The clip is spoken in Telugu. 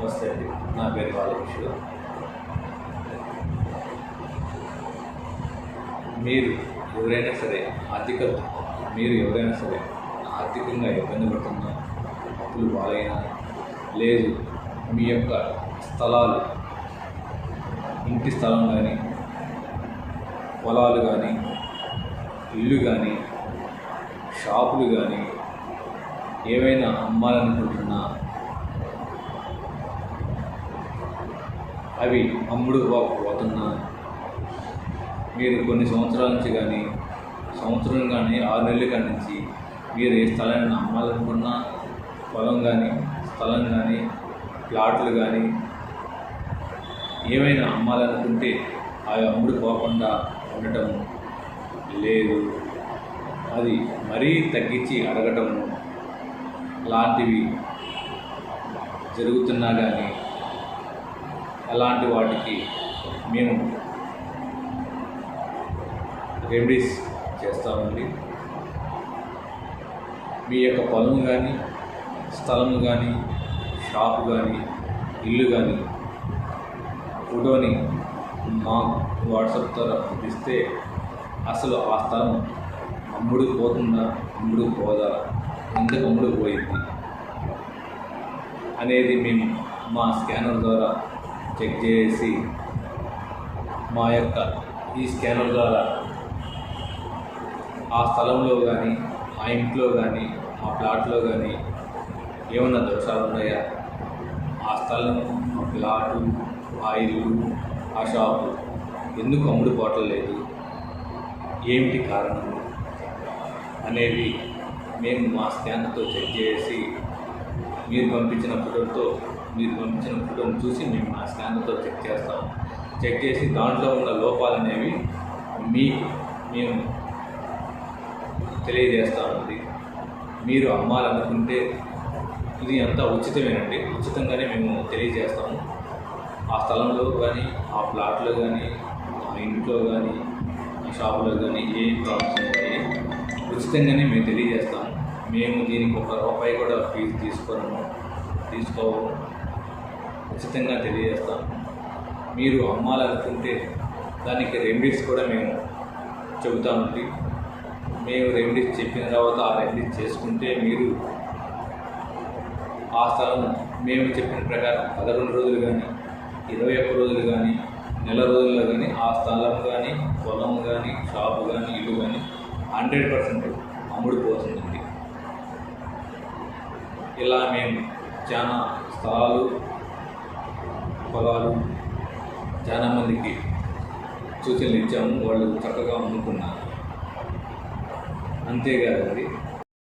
నమస్తే అండి. నా పేరు బాలకృష్ణ. మీరు ఎవరైనా సరే ఆర్థిక మీరు ఎవరైనా సరే ఆర్థికంగా ఇబ్బంది పడుతున్నా అప్పులు పాలైనా లేదు మీ యొక్క స్థలాలు ఇంటి స్థలం కానీ పొలాలు కానీ ఇల్లు కానీ షాపులు కానీ ఏమైనా అమ్మాలనుకుంటున్నా అవి అమ్ముడు పోతున్నా మీరు కొన్ని సంవత్సరాల నుంచి కానీ సంవత్సరం కానీ ఆరు నెలల కాడి నుంచి మీరు ఏ స్థలాన్ని అమ్మాలనుకున్నా పొలం కానీ స్థలం కానీ ప్లాట్లు కానీ ఏమైనా అమ్మాలనుకుంటే అవి అమ్ముడు పోకుండా ఉండటం లేదు. అది మరీ తగ్గించి అడగటము లాంటివి జరుగుతున్నా కానీ అలాంటి వాటికి మేము రెమెడీస్ చేస్తామండి. మీ యొక్క పొలం కానీ స్థలం కానీ షాపు కానీ ఇల్లు కానీ ఫోటోని మా వాట్సాప్ ద్వారా పంపిస్తే అసలు ఆ స్థలం అమ్ముడు పోతుందా అమ్ముడు పోదా ఎందుకు అమ్ముడు పోయింది అనేది మేము మా స్కానర్ ద్వారా చెక్ చేసి మా యొక్క ఈ స్కానర్ ద్వారా ఆ స్థలంలో కానీ ఆ ఇంట్లో కానీ ఆ ప్లాట్లో కానీ ఏమన్నా దోషాలు ఉన్నాయా? ఆ స్థలం ఆ ప్లాటు ఆ ఇల్లు ఆ షాపు ఎందుకు అమ్ముడు పోవట్లేదు ఏమిటి కారణం? అనేది మేము మా స్కాన్తో చెక్ చేసి మీరు పంపించిన ఫోటోతో మీరు పంపించిన ఫోటోని చూసి మేము మా స్కానర్తో చెక్ చేస్తాం. చెక్ చేసి దాంట్లో ఉన్న లోపాలు అనేవి మీకు మేము తెలియజేస్తామండి మీరు అమ్మాలనుకుంటే ఇది అంతా ఉచితమేనండి. ఉచితంగానే మేము తెలియజేస్తాము. ఆ స్థలంలో కానీ ఆ ప్లాట్లో కానీ ఆ ఇంట్లో కానీ ఆ షాపులో కానీ ఏ ప్రాబ్లమ్స్ ఉన్నాయి ఉచితంగానే మేము తెలియజేస్తాము. మేము దీనికి ఒక రూపాయి కూడా ఫీజు తీసుకోము తీసుకోవు ఉచితంగా తెలియజేస్తాము. మీరు అమ్మాలనుకుంటే దానికి రెమెడీస్ కూడా మేము చెబుతామండి మేము రెమెడీస్ చెప్పిన తర్వాత ఆ రెమెడీస్ చేసుకుంటే మీరు ఆ స్థలం మేము చెప్పిన ప్రకారం పదకొండు రోజులు కానీ ఇరవై ఒక్క రోజులు కానీ నెల రోజుల్లో కానీ ఆ స్థలం కానీ పొలం కానీ షాపు కానీ ఇల్లు కానీ హండ్రెడ్ పర్సెంట్ అమ్ముడుపోతుందండి. ఇలా మేము చాలా స్థలాలు పొలాలు చాలా మందికి సూచనలు ఇచ్చాము వాళ్ళు చక్కగా అమ్ముకున్నారు. అంతేకాదు